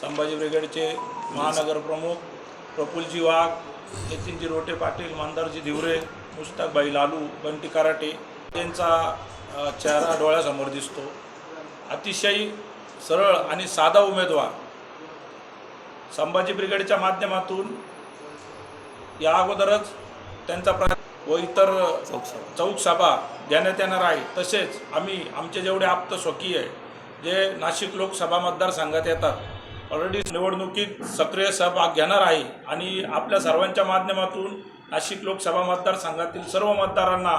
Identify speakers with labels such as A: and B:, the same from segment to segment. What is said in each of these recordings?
A: संभाजी ब्रिगेडचे महानगरप्रमुख प्रफुलजी वाघ नितीनजी रोटे पाटील मंदारजी धिवरे मुस्ताकबाई लालू बंटी कराटे यांचा चेहरा डोळ्यासमोर दिसतो. अतिशय सरळ आणि साधा उमेदवार संभाजी ब्रिगेडच्या माध्यमातून या अगोदरच त्यांचा प्र व इतर चौक सभा घेण्यात येणार आहे. तसेच आम्ही आमचे जेवढे आप्त स्वकीय आहे जे नाशिक लोकसभा मतदारसंघात येतात ऑलरेडी निवडणुकीत सक्रिय सहभाग घेणार आहे आणि आपल्या सर्वांच्या माध्यमातून नाशिक लोकसभा मतदारसंघातील सर्व मतदारांना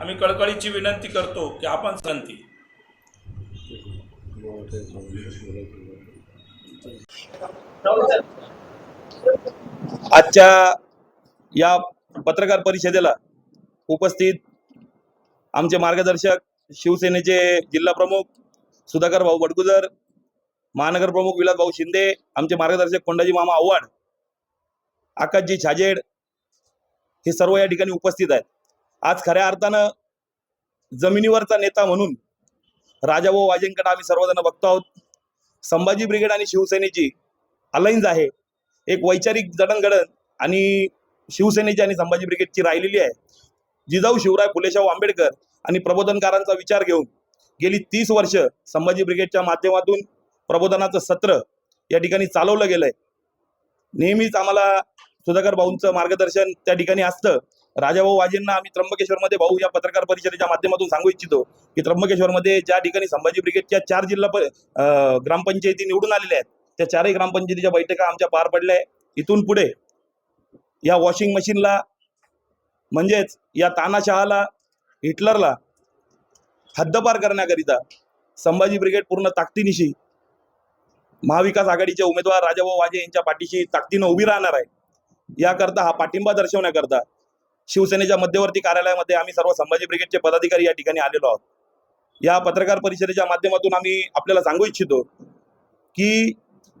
A: आम्ही कळकळीची विनंती करतो की आपण संती
B: आजच्या या पत्रकार परिषदेला उपस्थित आमचे मार्गदर्शक शिवसेनेचे जिल्हा प्रमुख सुधाकर भाऊ बडगुजर महानगर प्रमुख विलास भाऊ शिंदे आमचे मार्गदर्शक कोंडाजी मामा आव्हाड आकाशजी छाजेड हे सर्व या ठिकाणी उपस्थित आहेत. आज खऱ्या अर्थानं जमिनीवरचा नेता म्हणून राजाभाऊ वाजेंकडे आम्ही सर्वजण बघतो आहोत. संभाजी ब्रिगेड आणि शिवसेनेची अलायन्स आहे. एक वैचारिक जडणघडण आणि शिवसेनेची आणि संभाजी ब्रिगेडची राहिलेली आहे. जिजाऊ शिवराय फुलेशाहू आंबेडकर आणि प्रबोधनकारांचा विचार घेऊन गेली तीस वर्ष संभाजी ब्रिगेडच्या माध्यमातून प्रबोधनाचं सत्र या ठिकाणी चालवलं गेलंय. नेहमीच आम्हाला सुधाकर भाऊंचं मार्गदर्शन त्या ठिकाणी असतं. राजाभाऊ वाजेंना आम्ही त्र्यंबकेश्वरमध्ये भाऊ या पत्रकार परिषदेच्या माध्यमातून सांगू इच्छितो की त्र्यंबकेश्वरमध्ये ज्या ठिकाणी संभाजी ब्रिगेडच्या चार जिल्हा ग्रामपंचायती निवडून आलेल्या आहेत त्या चारही ग्रामपंचायतीच्या बैठका आमच्या पार पडल्या आहे इथून पुढे या वॉशिंग मशीनला म्हणजेच या तानाशहाला हिटलरला हद्दपार करण्याकरिता संभाजी ब्रिगेड पूर्ण ताकदीनिशी महाविकास आघाडीचे उमेदवार राजाभाऊ वाजे यांच्या पाठीशी ताकदीनं उभी राहणार आहे. याकरता हा पाठिंबा दर्शवण्याकरता शिवसेनेच्या मध्यवर्ती कार्यालयामध्ये आम्ही सर्व संभाजी ब्रिगेडचे पदाधिकारी या ठिकाणी आलेलो आहोत. या पत्रकार परिषदेच्या माध्यमातून आम्ही आपल्याला सांगू इच्छितो की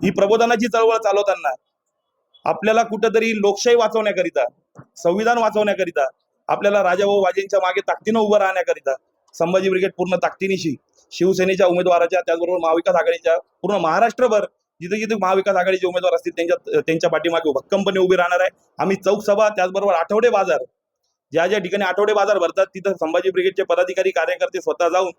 B: ही प्रबोधनाची चळवळ चालवताना आपल्याला कुठंतरी लोकशाही वाचवण्याकरिता संविधान वाचवण्याकरिता आपल्याला राजाभाऊ वाजेंच्या मागे ताकदीनं उभं राहण्याकरिता संभाजी ब्रिगेड पूर्ण ताकदीनिशी शिवसेनेच्या उमेदवाराच्या त्याचबरोबर महाविकास आघाडीच्या पूर्ण महाराष्ट्रभर जिथे जिथे महाविकास आघाडीचे उमेदवार असतील त्यांच्या त्यांच्या पाठीमागे भक्कमपणे उभे राहणार आहे. आम्ही चौक सभा त्याचबरोबर आठवडे बाजार ज्या ज्या ठिकाणी आठवडे बाजार भरतात तिथं संभाजी ब्रिगेडचे पदाधिकारी कार्यकर्ते स्वतः जाऊन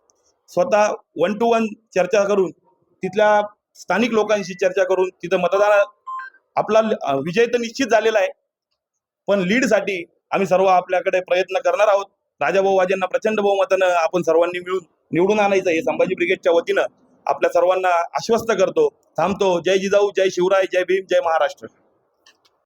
B: स्वतः वन टू वन चर्चा करून तिथल्या स्थानिक लोकांशी चर्चा करून तिथं मतदान आपला विजय तर निश्चित झालेला आहे. पण लीडसाठी आम्ही सर्व आपल्याकडे प्रयत्न करणार आहोत. राजाभाऊ वाजेंना प्रचंड बहुमतानं आपण सर्वांनी मिळून निवडून आणायचं हे संभाजी ब्रिगेडच्या वतीनं आपल्या सर्वांना आश्वस्त करतो. थांबतो. जय जिजाऊ जय शिवराय जय भीम जय महाराष्ट्र.